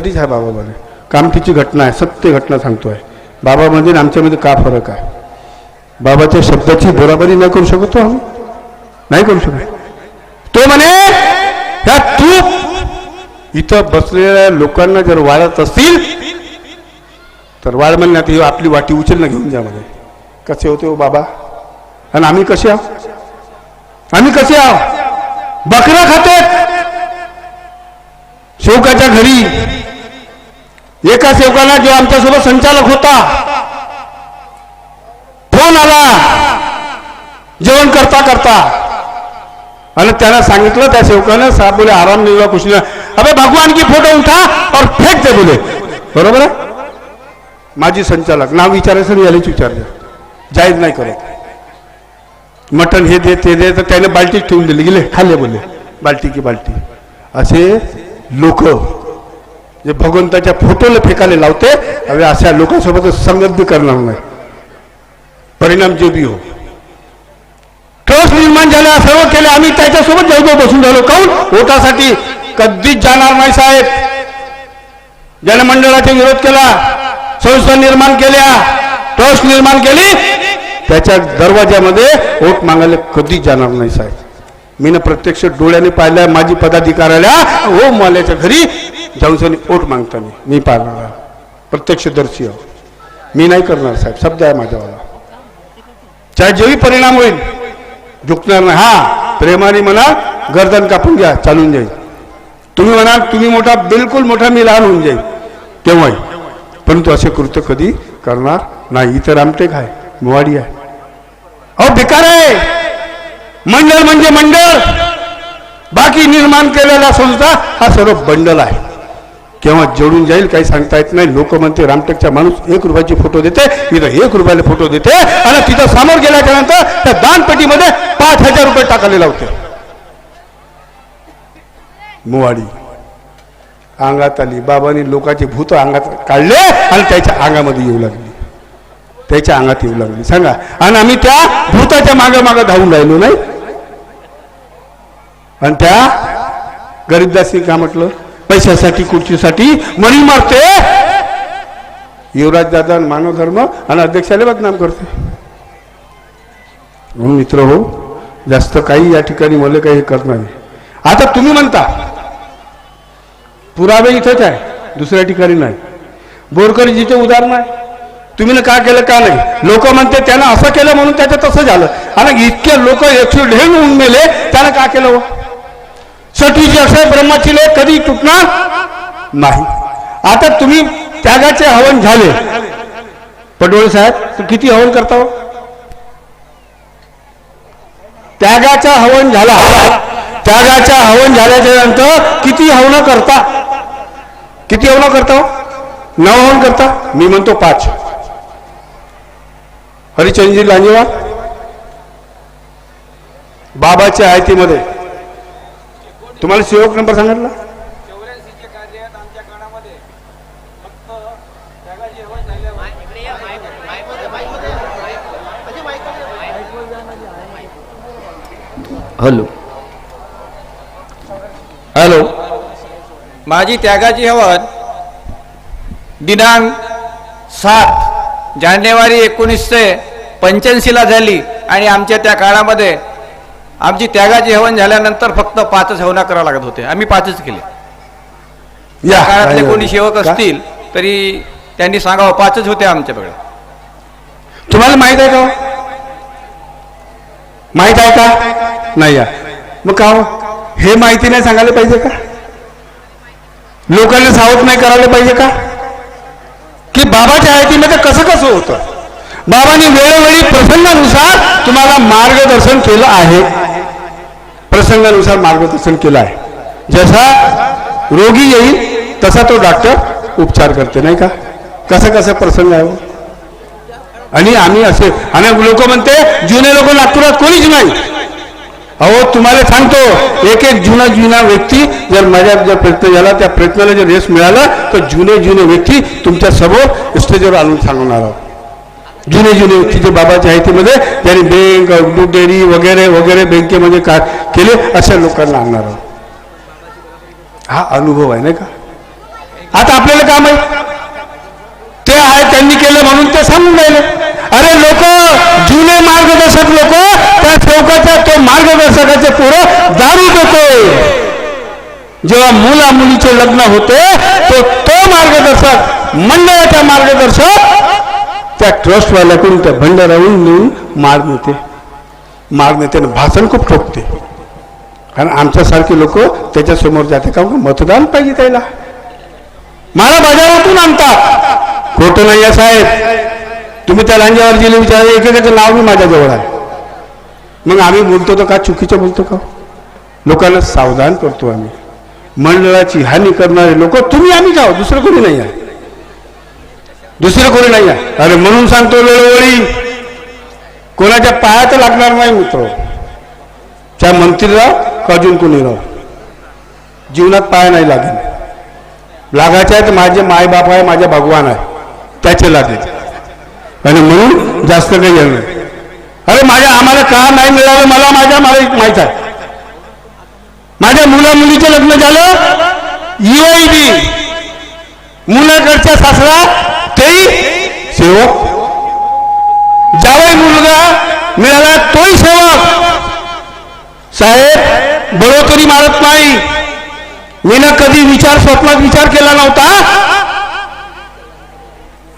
कधीच आहे बाबामध्ये कामठीची घटना आहे सत्य घटना सांगतोय. बाबामध्ये म्हणजे आणि आमच्यामध्ये का फरक आहे? बाबाच्या शब्दाची बराबरी नाही करू शकतो आम्ही. नाही करू शकत. तो म्हणे ह्या तू इथं बसलेल्या लोकांना जर वाढत असतील तर वाढ म्हणण्यात येऊ आपली वाटी उचल घेऊन जा म्हणे. कसे होते हो बाबा? आणि आम्ही कसे आहो आम्ही कसे आहो बकरा खाते शेवकाच्या घरी एका सेवकाला जो आमच्यासोबत संचालक होता फोन आला जेवण करता करता. आणि त्यानं सांगितलं त्या सेवकानं साहेब बोले आराम मिळवा कुछ अरे भगवान की फोटो उठा और फेक दे बोले. बरोबर आहे? माझी संचालक नाव विचारायचं आणि यालाच विचारलं. जाहीर नाही करत. मटण हे दे ते दे तर त्याने बाल्टीच ठेवून दिली गेले खाल्ले बोले. बाल्टी की बाल्टी. असे लोक जे भगवंताच्या फोटोला फेकायला लावते हवे अशा लोकांसोबत संगत बी करणार नाही. परिणाम जे बी हो. ट्रस्ट निर्माण झाला सर्व केले आम्ही त्याच्यासोबत जवळ बसून झालो काऊन ओटासाठी कधीच जाणार नाही साहेब. जनमंडळाचा विरोध केला संस्था निर्माण केल्या ट्रस्ट निर्माण केली. त्याच्या दरवाज्यामध्ये वोट मागायला कधीच जाणार नाही साहेब. मी ना प्रत्यक्ष डोळ्याने पाहिल्या माझी पदाधिकाऱ्याला हो माल्याच्या घरी जाऊन ओट मागताना. मी पाहणार प्रत्यक्षदर्शी आहो. मी नाही करणार साहेब. शब्द आहे माझ्यावाला. चाहे जेही परिणाम होईल झुकणार नाही. हा प्रेमाने मला गर्दन कापून घ्या चालून जाईल. तुम्ही म्हणाल तुम्ही मोठा बिलकुल मोठा मी लहान होऊन जाईल तेव्हाही. परंतु असे कृत्य कधी करणार नाही. इतर रामटेक आहे मोवाडी आहे. अहो बेकार आहे. मंडळ म्हणजे मंडळ. बाकी निर्माण केलेला संस्था हा सर्व बंडल आहे. केव्हा जोडून जाईल काही सांगता येत नाही. लोक म्हणते रामटेकचा माणूस एक रुपयाची फोटो देते इथं एक रुपयाला फोटो देते. आणि तिथं समोर गेल्याच्यानंतर त्या दानपेटीमध्ये पाच हजार रुपये टाकायला लावते. मुवाडी. अंगात आली. बाबांनी लोकांचे भूत अंगात काढले आणि त्याच्या अंगामध्ये येऊ लागली. त्याच्या अंगात येऊ लागली. सांगा. आणि आम्ही त्या भूताच्या मागे मागे धावून राहिलो नाही. आणि त्या गरीबदासनी का म्हटलं? पैशासाठी खुर्चीसाठी मणी मारते. युवराज दादा मानव धर्म आणि अध्यक्षाला बदनाम करते. म्हणून मित्र हो जास्त काही या ठिकाणी मला काही करत नाही. आता तुम्ही म्हणता पुरावे इथंच आहे दुसऱ्या ठिकाणी नाही. बोरकरीजीचे उदाहरण आहे. तुम्ही ना का केलं का नाही? लोक म्हणते त्यानं असं केलं म्हणून त्याचं तसं झालं. आणि इतके लोक एकशे ढेर होऊन मेले त्यानं का केलं हो? हो सटवीची असं ब्रह्माची लोक कधी तुटणार? नाही. आता तुम्ही त्यागाचे हवन झाले. पटोळे साहेब किती हवन करता हो? त्यागाचा हवन झाला. त्यागाचा हवन झाल्याच्यानंतर किती हवन करता? किती हवन करता हो? नऊ हवन करता? मी म्हणतो पाच. हरिचंदजी लांजेवा बाबाच्या आयतीमध्ये तुम्हाला सेवक नंबर सांगितला? झाल्यावर. हॅलो. हॅलो. माझी त्यागाची हवन दिनांक सात जानेवारी एकोणीसशे पंच्याऐंशीला झाली आणि आमच्या त्या काळामध्ये आमची त्यागाची हवन झाल्यानंतर फक्त पाचच हवना करावं लागत होते. आम्ही पाचच केले. या. काळातले कोणी सेवक? असतील तरी त्यांनी सांगावं पाचच होते आमच्याकडे तुम्हाला माहीत आहे का? माहीत आहे का? नाही या मग का हो? हे माहिती नाही सांगायला पाहिजे का? लोकांना सावध नाही करायला पाहिजे का? की बाबाच्या आयतीमध्ये कसं कसं होतं? बाबांनी वेळोवेळी प्रसंगानुसार तुम्हाला मार्गदर्शन केलं आहे. प्रसंगानुसार मार्गदर्शन केलं आहे. जसा रोगी येईल तसा तो डॉक्टर उपचार करते नाही का? कसं कसं प्रसंग आहे हो? आणि आम्ही असे आणि लोक म्हणते जुने लोक नागपुरात कोणीच नाही. अहो तुम्हाला सांगतो एक एक जुना जुना व्यक्ती जर माझ्या जर प्रयत्न झाला त्या प्रयत्नाला जर यश मिळालं तर जुने जुने व्यक्ती तुमच्यासमोर स्टेजवर आणून सांगणार आहोत. जुने जुने तिथे बाबाच्या हायतीमध्ये त्यांनी बँक दूध डेअरी वगैरे वगैरे बँकेमध्ये का केले अशा लोकांना आणणार आहोत. हा अनुभव आहे नाही का? आता आपल्याला काम आहे. ते आहे त्यांनी केलं म्हणून ते सांगून राहिले. अरे लोक जुने मार्गदर्शक लोक त्या सेवकाच्या तो मार्गदर्शकाचे पोरं दारू देतोय. जेव्हा मुला मुलीचे लग्न होते तो तो मार्गदर्शक मंडळाचा मार्गदर्शक त्या ट्रस्टवाल्याकडून त्या भंडारावरून नेऊन मार नेते. मार नेत्यानं भाषण खूप ठोकते. कारण आमच्यासारखे लोक त्याच्यासमोर जाते का मतदान पाहिजे त्याला. मला बाजारातून आणतात खोटं नाही या साहेब. तुम्ही त्या लांजावर गेले विचार एकेकाचं नाव मी माझ्याजवळ आहे. मग आम्ही बोलतो तर का चुकीचं बोलतो का? लोकांना सावधान करतो आम्ही. मंडळाची हानी करणारे लोक तुम्ही आम्ही जाऊ दुसरं कोणी नाही आहे. दुसरं कोणी नाही आहे अरे म्हणून सांगतो वेळोवेळी कोणाच्या पायात लागणार नाही मित्र. त्या मंत्रीराव का अजून कोणी राव. जीवनात पाय नाही लागेल. लागायचे आहेत माझे मायबाप आहे माझे भगवान आहे त्याचे लागेल. आणि म्हणून जास्त काही येणार नाही. अरे माझ्या आम्हाला का नाही मिळालं मला माझ्या मला माहीत आहे. माझ्या मुला मुलीचं लग्न झालं युआयडी मुलाकडच्या सासरा सेवक. जावई मुलगा मिळाला तोही सेवक. साहेब बरोबरी मारत नाही. मी ना कधी विचार स्वप्नात विचार केला नव्हता.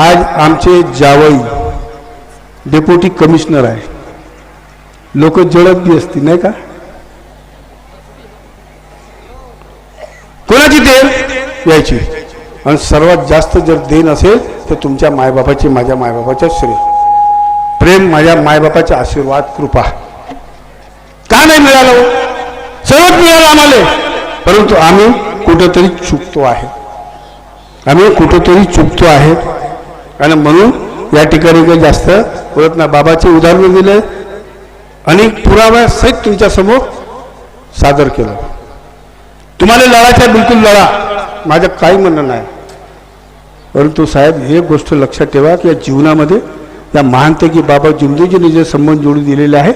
आज आमचे जावई डेप्युटी कमिशनर आहे. लोक जळत बी असतील नाही का? कोणाची देण? यायची. आणि सर्वात जास्त जर देण असेल तर तुमच्या मायबापाची माझ्या मायबापाच्या श्री. प्रेम माझ्या मायबापाचा आशीर्वाद कृपा. का नाही मिळालं हो? सर्वच मिळालं आम्हाला. परंतु आम्ही कुठंतरी चुकतो आहे. आम्ही कुठंतरी चुकतो आहे. आणि म्हणून या ठिकाणी काही जास्त बोलत ना बाबाचे उदाहरण दिले. आणि पुराव्यासहित तुमच्यासमोर सादर केलं. तुम्हाला लढायचं बिलकुल लढा. माझं काही म्हणणं नाही. परंतु साहेब हे गोष्ट लक्षात ठेवा की या जीवनामध्ये या महानतेकी बाबा जिंदूजीने जे संबंध जोडून दिलेले आहे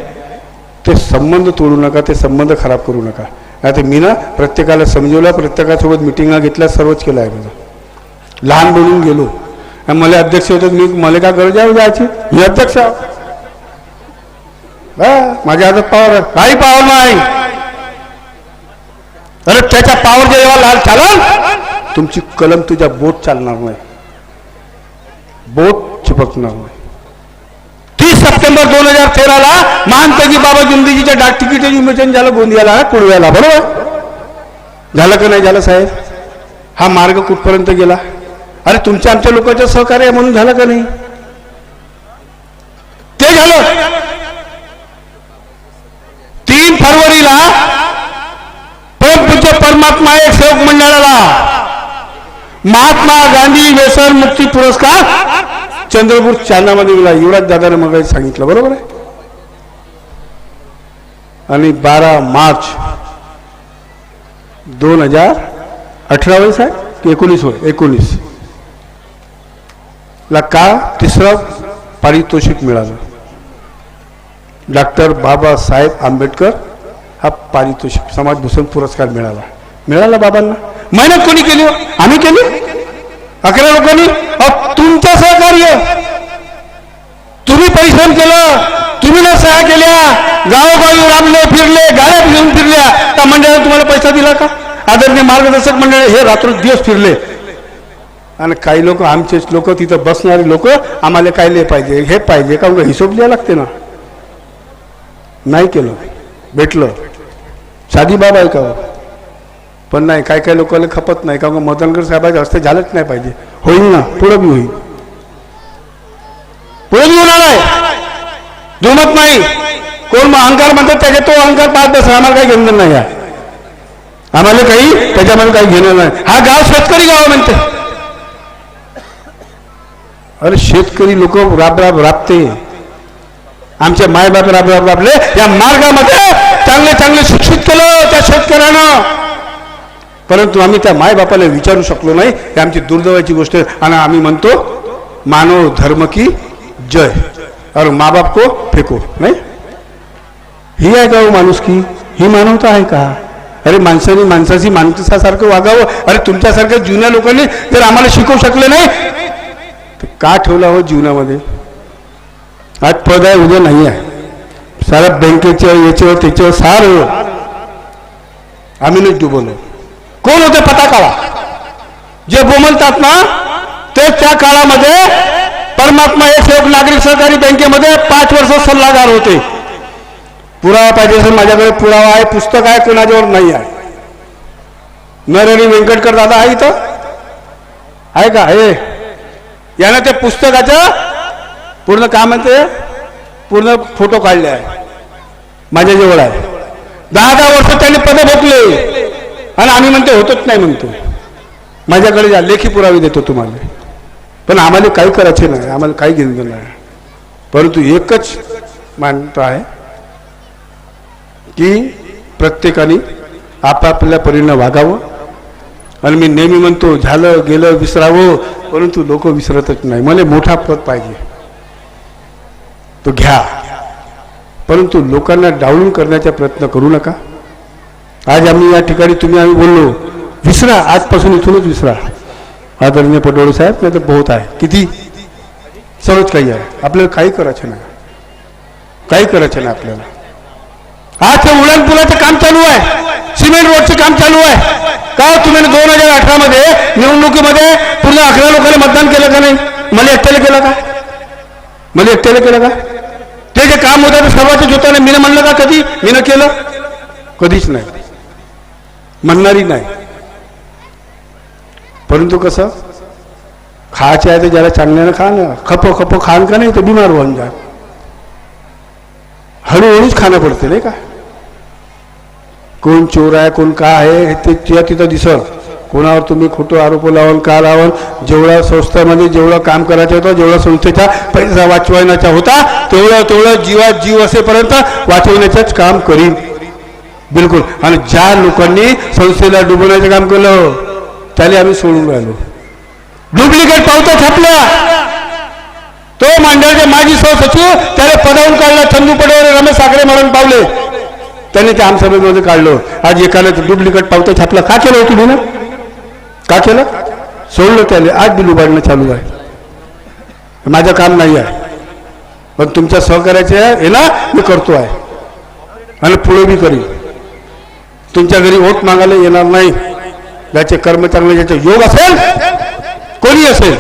ते संबंध तोडू नका ते संबंध खराब करू नका. आता मी ना प्रत्येकाला समजवलं प्रत्येकासोबत मिटिंगा घेतल्या सर्वच केलं आहे माझं. लहान बनून गेलो. आणि मला अध्यक्ष होतो मी मला काय गरज आहे जायची? मी अध्यक्ष माझ्या हातात पावर काही पावर नाही. अरे त्याच्या पावर जेव्हा लाल चालल तुमची कलम तुझ्या बोट चालणार नाही. बोट चिपकणार नाही. तीस सप्टेंबर दोन हजार तेराला महानपैकी बाबा जिंदगीच्या डाक तिकीटचे विमोचन झालं गोंदियाला कुळव्याला बरोबर? झालं का नाही झालं साहेब? हा मार्ग कुठपर्यंत गेला? अरे तुमच्या आमच्या लोकांच्या सहकार्य आहे म्हणून झालं का नाही? ते झालं. तीन फरवरीला परमपूज्य परमात्मा एक सेवक मंडळाला महात्मा गांधी व्यसन मुक्ती पुरस्कार चंद्रपूर चानामध्ये दिला युवराज दादाने मग सांगितलं बरोबर आहे? आणि बारा मार्च दोन हजार अठरा वेळेस आहे की एकोणीस होय एकोणीस. ला का तिसरं पारितोषिक मिळालं? डॉक्टर बाबासाहेब आंबेडकर हा पारितोषिक समाजभूषण पुरस्कार मिळाला. मिळाला बाबांना? मेहनत कोणी केली हो? आम्ही केली? अकरा लोकांनी? अहो, तुमचं सहकार्य. तुम्ही परिश्रम केलं तुम्ही ना सह्या केल्या गावोगावी राबले फिरले गाड्या घेऊन फिरल्या त्या मंडळाने तुम्हाला पैसा दिला का? आदरणीय मार्गदर्शक मंडळ हे रात्र दिवस फिरले. आणि काही लोक आमचेच लोक तिथं बसणारे लोक आम्हाला काय ले पाहिजे हे पाहिजे का? हिशोब द्यायला लागते ना. नाही केलं. भेटलं. साधी बाब आहे का हो? पण नाही काय काय लोकांना खपत नाही का मदनकर साहेबाच्या हस्ते झालंच नाही पाहिजे. होईल ना पुढं बी होईल. पुढे बी होणार आहे. जुमत नाही. कोण मग अहंकार म्हणतात त्याच्या तो अहंकार पाहत बस आम्हाला काही घेणं नाही आहे. आम्हाला काही त्याच्यामध्ये काही घेणं नाही. हा गाव शेतकरी गाव म्हणते. अरे शेतकरी लोक राब राब राबते. आमचे मायबाप राब राब राबले. या मार्गामध्ये चांगले चांगले शिक्षित केलं त्या शेतकऱ्यानं. परंतु आम्ही त्या मायबापाला विचारू शकलो नाही. ही आमची दुर्दैवाची गोष्ट आहे. आणि आम्ही म्हणतो मानव धर्म की जय. और माँ बाप को फेको नाही? ही आहे का माणूस की ही मानवता आहे का? अरे माणसाने माणसाशी माणसासारखं वागावं. अरे तुमच्यासारख्या जुन्या लोकांनी जर आम्हाला शिकवू शकले नाही तर का ठेवला हो जीवनामध्ये? आज पद आहे उद्या नाही आहे. सारा बँकेच्या याच्यावर त्याच्यावर सार आम्ही नाही डुबवलं कोण होते पता काळा जे बोमलतात ना ते त्या काळामध्ये परमात्मा एक सेवक नागरिक सहकारी बँकेमध्ये पाच वर्ष सल्लागार होते. पुरावा पाहिजे असेल माझ्याकडे पुरावा आहे पुस्तक आहे कोणाच्यावर नाही आहे. नरहरी व्यंकटकर दादा आहे इथं? आहे का? हे. यानं ते पुस्तकाचं पूर्ण काय म्हणते? पूर्ण फोटो काढले आहे. माझ्याजवळ आहे. दहा दहा वर्ष त्यांनी पद भोगले. आणि आम्ही म्हणतो होतच नाही म्हणतो. माझ्याकडे जा लेखी पुरावे देतो तुम्हाला. पण आम्हाला काही करायचे नाही आम्हाला काही घेणं नाही. परंतु एकच मानतो आहे की प्रत्येकाने आपापल्या परीनं वागावं. आणि मी नेहमी म्हणतो झालं गेलं विसरावं. परंतु लोक विसरतच नाही. मला मोठा पद पाहिजे. तो घ्या. परंतु लोकांना डावलून करण्याचा प्रयत्न करू नका. आज आम्ही या ठिकाणी तुम्ही आम्ही बोललो विसरा आजपासून इथूनच विसरा. आदरणीय पटोळे साहेब नाही तर बहुत आहे. किती? सर्वच काही आहे. आपल्याला काही करायचं नाही. काही करायचं नाही आपल्याला. आज ते उडान पुलाचं काम चालू आहे. सिमेंट रोडचं काम चालू आहे. का हो तुम्ही दोन हजार अठरामध्ये निवडणुकीमध्ये पूर्ण अकरा लोकांना मतदान केलं का नाही? मला एकट्याला केलं का? मला एकट्याला केलं का? ते जे काम होतं ते सर्वांच्या जोताने मीनं म्हणलं का कधी? मीनं केलं? कधीच नाही. म्हणणारी नाही. परंतु कसं? खायचे आहे तर ज्याला चांगल्यानं खा ना खप खप खान का नाही तर बिमार होऊन जा हळूहळूच खाणं पडते नाही का? कोण चोर आहे कोण का आहे हे ते त्या तिथं दिसत. कोणावर तुम्ही खोटं आरोप लावून का लावून जेवढा संस्थेमध्ये जेवढं काम करायचं होतं जेवढा संस्थेचा पैसा वाचवण्याचा होता तेवढं तेवढं जीवात जीव असेपर्यंत वाचवण्याचंच काम करीन. बिलकुल. आणि ज्या लोकांनी संस्थेला डुबवण्याचं काम केलं त्याला आम्ही सोडून राहिलो. डुप्लिकेट पावता छापल्या तो मांडळचे माजी सहसचिव त्याला पदावून काढला चंदू पडवले रमेश साखरे म्हणून पावले. त्याने ते आमसभेमध्ये काढलं. आज एकाने डुप्लिकेट पावता छापला का केलं हो तुम्ही ना? का केलं? सोडलं त्याला आज बिल उभारणं चालू आहे. माझं काम नाही आहे. पण तुमच्या सहकार्याचे आहे ना मी करतो आहे. आणि पुढे बी करीन. तुमच्या घरी वोट मागायला येणार नाही. ज्याचे कर्म चांगले योग असेल? कोणी असेल?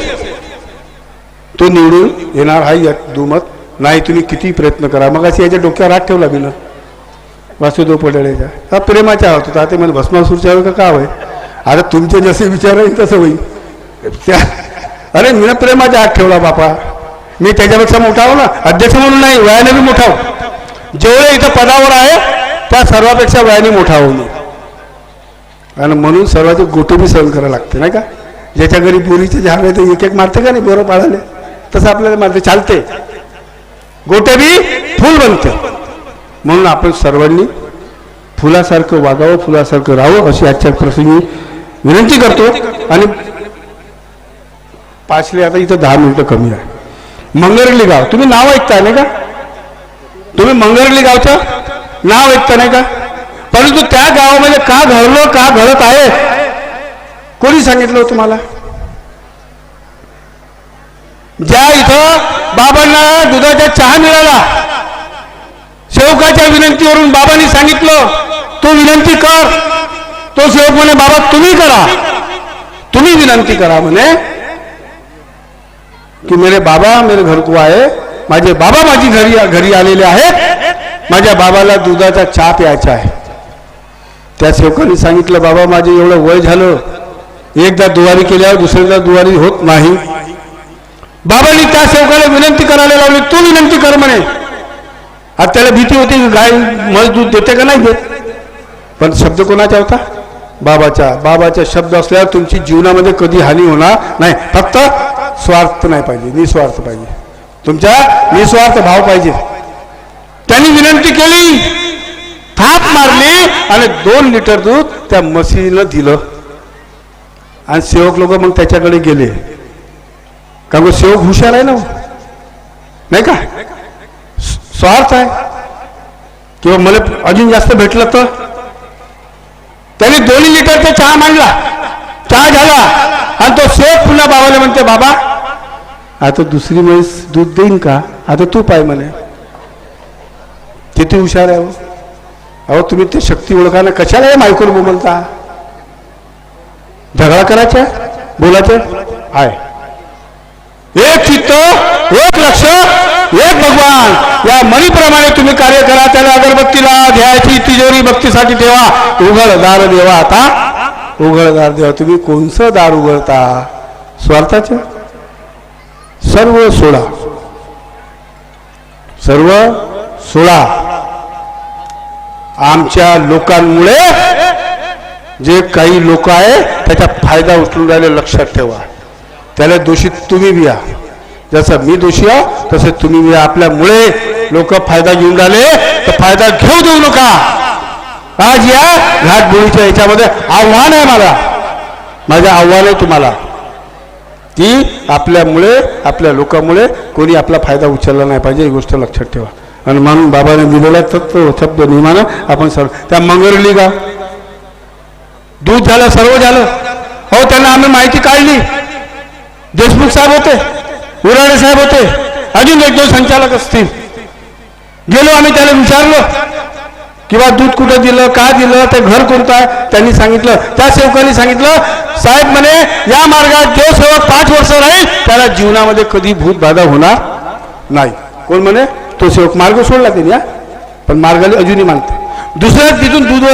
तो निवडून येणार आहे यात दुमत. नाही तुम्ही किती प्रयत्न करा. मग अशी याच्या डोक्यावर हात ठेवला बिना. वासुदेव पडळेच्या हा प्रेमाच्या होत होता ते मला भस्मासूरच्या का का होय? आता तुमचे जसे विचार आहे तसं होईल. त्या अरे मी प्रेमाच्या हात ठेवला बापा. मी त्याच्यापेक्षा मोठा हो ना? अध्यक्ष म्हणून नाही वयाने मी मोठा हो जेवढे इथं पदावर आहे त्या सर्वापेक्षा वयाने मोठा होऊ नये. आणि म्हणून सर्वांचे गोटे बी सहन करायला लागते नाही का? ज्याच्या घरी बोरीचे झाड आहे ते एक एक मारते का नाही? बोरं पाळाले तसं आपल्याला मारते चालते. गोटे बी फुल बनते. म्हणून आपण सर्वांनी फुलासारखं वागावं फुलासारखं राहावं अशी आजच्या प्रसंगी विनंती करतो. आणि पाचले आता इथं दहा मिनिटं कमी आहे. मंगरली गाव तुम्ही नाव ऐकताय नाही का? तुम्ही मंगरली गावचं नाव ऐकता नाही का? परंतु त्या गावामध्ये का घडलो का घडत आहे? कोणी सांगितलं तुम्हाला? ज्या इथं बाबांना दुधाचा चहा मिळाला सेवकाच्या विनंतीवरून बाबांनी सांगितलं तू विनंती कर. तो सेवक म्हणे बाबा तुम्ही करा. तुम्ही विनंती करा म्हणे. की मेरे बाबा मेरे घर को आहे. माझे बाबा माझी घरी घरी आलेले आहेत. माझ्या बाबाला दुधाचा चहा प्यायचा आहे. त्या सेवकांनी सांगितलं बाबा माझे एवढं वय झालं एकदा दुवारी केल्यावर दुसऱ्यांदा दुवारी होत नाही. बाबांनी त्या सेवकाला विनंती करायला लावली तू विनंती कर म्हणे. आता त्याला भीती होती की गाय म्हैस दूध देते का नाही देत? पण शब्द कोणाचा होता? बाबाचा. बाबाचा शब्द असल्यावर तुमची जीवनामध्ये कधी हानी होणार नाही. फक्त स्वार्थ नाही पाहिजे निस्वार्थ पाहिजे. तुमचा निस्वार्थ भाव पाहिजे. त्यांनी विनंती केली थाप मारली आणि दोन लिटर दूध त्या म्हशीला दिलं. आणि सेवक लोक मग त्याच्याकडे गेले. कारण का सेवक हुशार आहे ना हो? नाही का? स्वार्थ आहे. किंवा मला अजून जास्त भेटलं तर? त्याने दोन्ही लिटरचा चहा मांडला. चहा झाला. आणि तो शेफ पुन्हा बाबाला म्हणते बाबा आता दुसरी म्हैस दूध देईन का? आता तू पाय म्हणे. किती हुशार आहे हो. अहो तुम्ही ते शक्ती ओळखायला कशाला हे मायकोल बोलता झगडा करायचा? बोलायचं? आहे. एक चित्त एक लक्ष एक भगवान. या मणीप्रमाणे तुम्ही कार्य करा त्याला अगरबत्तीला ध्यायाची तिजोरी भक्तीसाठी ठेवा. उघड दार देवा आता. उघड दार देवा. तुम्ही कोणचं दार उघडता? स्वार्थाचे? सर्व सोळा सर्व सोळा आमच्या लोकांमुळे जे काही लोक आहे त्याचा फायदा उचलून राहिले लक्षात ठेवा. त्याला दोषी तुम्ही बिया. जसं मी दोषी आहो तसे तुम्ही बी आपल्यामुळे लोक फायदा घेऊन राहिले तर फायदा घेऊ देऊ नका. आज या घाटबोळीच्या याच्यामध्ये आव्हान आहे मला. माझं आव्हान आहे तुम्हाला. की आपल्यामुळे आपल्या लोकांमुळे कोणी आपला फायदा उचलला नाही पाहिजे ही गोष्ट लक्षात ठेवा. आणि म्हणून बाबाने दिलेला तत्व शब्द नियमानं आपण सर्व त्या मंगरली का? दूध झालं सर्व झालं. हो त्यांना आम्ही माहिती काढली. देशमुख साहेब होते उराडे साहेब होते. अजून एक दोन संचालक असतील. गेलो आम्ही त्याला विचारलो किंवा दूध कुठं दिलं का दिलं ते घर कोणतं आहे? त्यांनी सांगितलं त्या सेवकांनी सांगितलं साहेब म्हणे या मार्गात जो सेवक पाच वर्ष राहील त्याला जीवनामध्ये कधी भूत बाधा होणार नाही. कोण म्हणे? तो सेवक मार्ग सोडला त्यांनी पण मार्गाला अजूनही मानते. दुसऱ्या तिथून दूध